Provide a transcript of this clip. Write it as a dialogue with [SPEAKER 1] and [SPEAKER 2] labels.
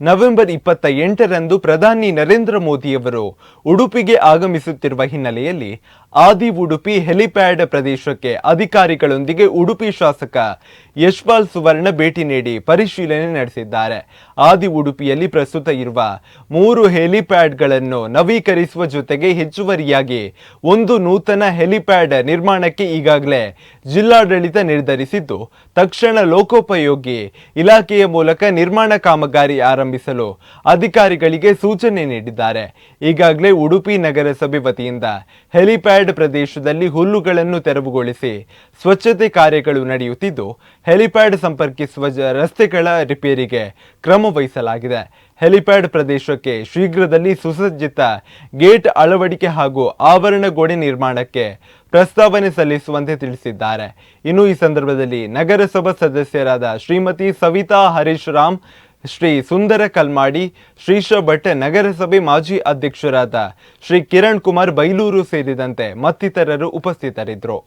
[SPEAKER 1] November ಇಪ್ಪತ್ತ ಎಂಟರಂದು ಪ್ರಧಾನಿ ನರೇಂದ್ರ ಮೋದಿಯವರು ಉಡುಪಿಗೆ ಆಗಮಿಸುತ್ತಿರುವ ಹಿನ್ನೆಲೆಯಲ್ಲಿ ಆದಿ ಉಡುಪಿ ಹೆಲಿಪ್ಯಾಡ್ ಪ್ರದೇಶಕ್ಕೆ ಅಧಿಕಾರಿಗಳೊಂದಿಗೆ ಉಡುಪಿ ಶಾಸಕ ಯಶ್ಪಾಲ್ ಸುವರ್ಣ ಭೇಟಿ ನೀಡಿ ಪರಿಶೀಲನೆ ನಡೆಸಿದ್ದಾರೆ. ಆದಿ ಉಡುಪಿಯಲ್ಲಿ ಪ್ರಸ್ತುತ ಇರುವ ಮೂರು ಹೆಲಿಪ್ಯಾಡ್ಗಳನ್ನು ನವೀಕರಿಸುವ ಜೊತೆಗೆ ಹೆಚ್ಚುವರಿಯಾಗಿ ಒಂದು ನೂತನ ಹೆಲಿಪ್ಯಾಡ್ ನಿರ್ಮಾಣಕ್ಕೆ ಈಗಾಗಲೇ ಜಿಲ್ಲಾಡಳಿತ ನಿರ್ಧರಿಸಿದ್ದು, ತಕ್ಷಣ ಲೋಕೋಪಯೋಗಿ ಇಲಾಖೆಯ ಮೂಲಕ ನಿರ್ಮಾಣ ಕಾಮಗಾರಿ ಆರಂಭಿಸಲು ಅಧಿಕಾರಿಗಳಿಗೆ ಸೂಚನೆ ನೀಡಿದ್ದಾರೆ. ಈಗಾಗಲೇ ಉಡುಪಿ ನಗರಸಭೆ ವತಿಯಿಂದ ಹೆಲಿಪ್ಯಾಡ್ ಪ್ರದೇಶದಲ್ಲಿ ಹುಲ್ಲುಗಳನ್ನು ತೆರವುಗೊಳಿಸಿ ಸ್ವಚ್ಛತೆ ಕಾರ್ಯಗಳು ನಡೆಯುತ್ತಿದ್ದು, ಹೆಲಿಪ್ಯಾಡ್ ಸಂಪರ್ಕಿಸುವ ರಸ್ತೆಗಳ ರಿಪೇರಿಗೆ ಕ್ರಮ ವಹಿಸಲಾಗಿದೆ. ಹೆಲಿಪ್ಯಾಡ್ ಪ್ರದೇಶಕ್ಕೆ ಶೀಘ್ರದಲ್ಲಿ ಸುಸಜ್ಜಿತ ಗೇಟ್ ಅಳವಡಿಕೆ ಹಾಗೂ ಆವರಣ ಗೋಡೆ ನಿರ್ಮಾಣಕ್ಕೆ ಪ್ರಸ್ತಾವನೆ ಸಲ್ಲಿಸುವಂತೆ ತಿಳಿಸಿದ್ದಾರೆ. ಇನ್ನು ಈ ಸಂದರ್ಭದಲ್ಲಿ ನಗರಸಭಾ ಸದಸ್ಯರಾದ ಶ್ರೀಮತಿ ಸವಿತಾ ಹರೀಶ್ ರಾಮ್ ಶ್ರೀ ಸುಂದರ ಕಲ್ಮಾಡಿ ಶ್ರೀಶೋ ಭಟ್ಟೆ ನಗರಸಭೆ ಮಾಜಿ ಅಧ್ಯಕ್ಷರಾದ ಶ್ರೀ ಕಿರಣ್ ಕುಮಾರ್ ಬೈಲೂರು ಸೇರಿದಂತೆ ಮತ್ತಿತರರು ಉಪಸ್ಥಿತರಿದ್ದರು.